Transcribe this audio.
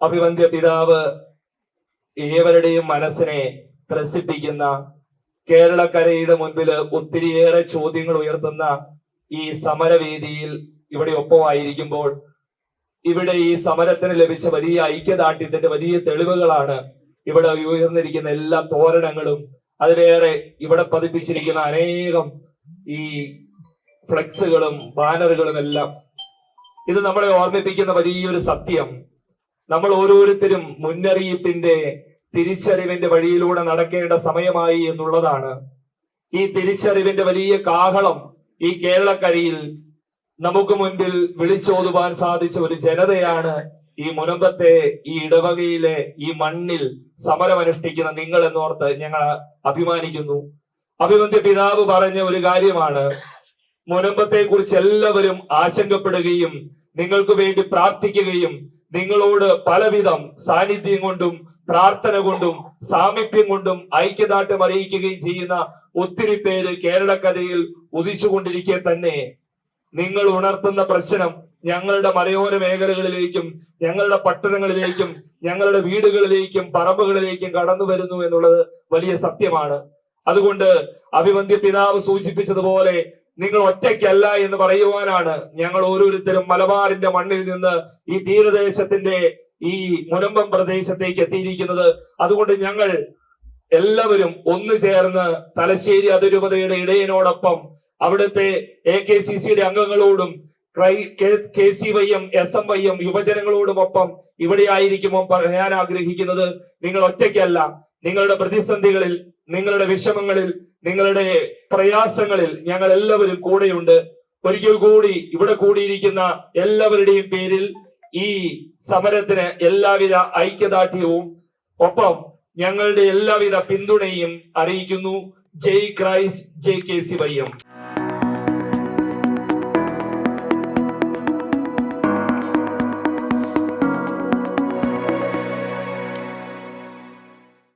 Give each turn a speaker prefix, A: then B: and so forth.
A: അഭിവന്ദ്യ പിതാവ് ഏവരുടെയും മനസ്സിനെ ത്രസിപ്പിക്കുന്ന കേരളക്കരയുടെ മുൻപിൽ ഒത്തിരിയേറെ ചോദ്യങ്ങൾ ഉയർത്തുന്ന ഈ സമരവേദിയിൽ ഇവിടെ ഒപ്പമായിരിക്കുമ്പോൾ ഇവിടെ ഈ സമരത്തിന് ലഭിച്ച വലിയ ഐക്യദാർഢ്യത്തിന്റെ വലിയ തെളിവുകളാണ് ഇവിടെ ഉയർന്നിരിക്കുന്ന എല്ലാ തോരണങ്ങളും. അതിലേറെ ഇവിടെ പതിപ്പിച്ചിരിക്കുന്ന അനേകം ഈ ഫ്ലെക്സുകളും ബാനറുകളും എല്ലാം ഇത് നമ്മളെ ഓർമ്മിപ്പിക്കുന്ന വലിയൊരു സത്യം. നമ്മൾ ഓരോരുത്തരും മുന്നറിയിപ്പിന്റെ തിരിച്ചറിവിന്റെ വഴിയിലൂടെ നടക്കേണ്ട സമയമായി എന്നുള്ളതാണ്. ഈ തിരിച്ചറിവിന്റെ വലിയ കാഹളം ഈ കേരളക്കരയിൽ നമുക്ക് മുൻപിൽ വിളിച്ചോതുവാൻ സാധിച്ച ഒരു ജനതയാണ് ഈ മുനമ്പത്തെ ഈ ഇടവകയിലെ ഈ മണ്ണിൽ സമരമനുഷ്ഠിക്കുന്ന നിങ്ങൾ എന്നോർത്ത് ഞങ്ങൾ അഭിമാനിക്കുന്നു. അഭിമന്യ പിതാവ് പറഞ്ഞ ഒരു കാര്യമാണ് മുനമ്പത്തെ കുറിച്ച് എല്ലാവരും ആശങ്കപ്പെടുകയും നിങ്ങൾക്ക് വേണ്ടി പ്രാർത്ഥിക്കുകയും നിങ്ങളോട് പലവിധം സാന്നിധ്യം കൊണ്ടും പ്രാർത്ഥന കൊണ്ടും സാമീപ്യം കൊണ്ടും ഐക്യദാർഢ്യം അറിയിക്കുകയും ചെയ്യുന്ന ഒത്തിരി പേര് കേരളക്കരയിൽ ഉദിച്ചുകൊണ്ടിരിക്കെ തന്നെ നിങ്ങൾ ഉണർത്തുന്ന പ്രശ്നം ഞങ്ങളുടെ മലയോര മേഖലകളിലേക്കും ഞങ്ങളുടെ പട്ടണങ്ങളിലേക്കും ഞങ്ങളുടെ വീടുകളിലേക്കും പറമ്പുകളിലേക്കും കടന്നു വരുന്നു എന്നുള്ളത് വലിയ സത്യമാണ്. അതുകൊണ്ട് അഭിവന്ദ്യ പിതാവ് സൂചിപ്പിച്ചതുപോലെ നിങ്ങൾ ഒറ്റയ്ക്കല്ല എന്ന് പറയുവാനാണ് ഞങ്ങൾ ഓരോരുത്തരും മലബാറിന്റെ മണ്ണിൽ നിന്ന് ഈ തീരദേശത്തിന്റെ ഈ മുനമ്പം പ്രദേശത്തേക്ക് എത്തിയിരിക്കുന്നത്. അതുകൊണ്ട് ഞങ്ങൾ എല്ലാവരും ഒന്നു ചേർന്ന് തലശ്ശേരി അതിരൂപതയുടെ ഇടയനോടൊപ്പം അവിടുത്തെ എ കെ സി സിയുടെ അംഗങ്ങളോടും K C Y M S M Y M യുവജനങ്ങളോടുമൊപ്പം ഇവിടെ ആയിരിക്കുമ്പോൾ പറയാൻ ആഗ്രഹിക്കുന്നത്. നിങ്ങൾ ഒറ്റയ്ക്കല്ല. നിങ്ങളുടെ പ്രതിസന്ധികളിൽ നിങ്ങളുടെ വിഷമങ്ങളിൽ നിങ്ങളുടെ പ്രയാസങ്ങളിൽ ഞങ്ങൾ എല്ലാവരും കൂടെയുണ്ട്. ഒരിക്കൽ കൂടി ഇവിടെ കൂടിയിരിക്കുന്ന എല്ലാവരുടെയും പേരിൽ ഈ സമരത്തിന് എല്ലാവിധ ഐക്യദാർഢ്യവും ഒപ്പം ഞങ്ങളുടെ എല്ലാവിധ പിന്തുണയും അറിയിക്കുന്നു. ജയ് Christ J K C Y M.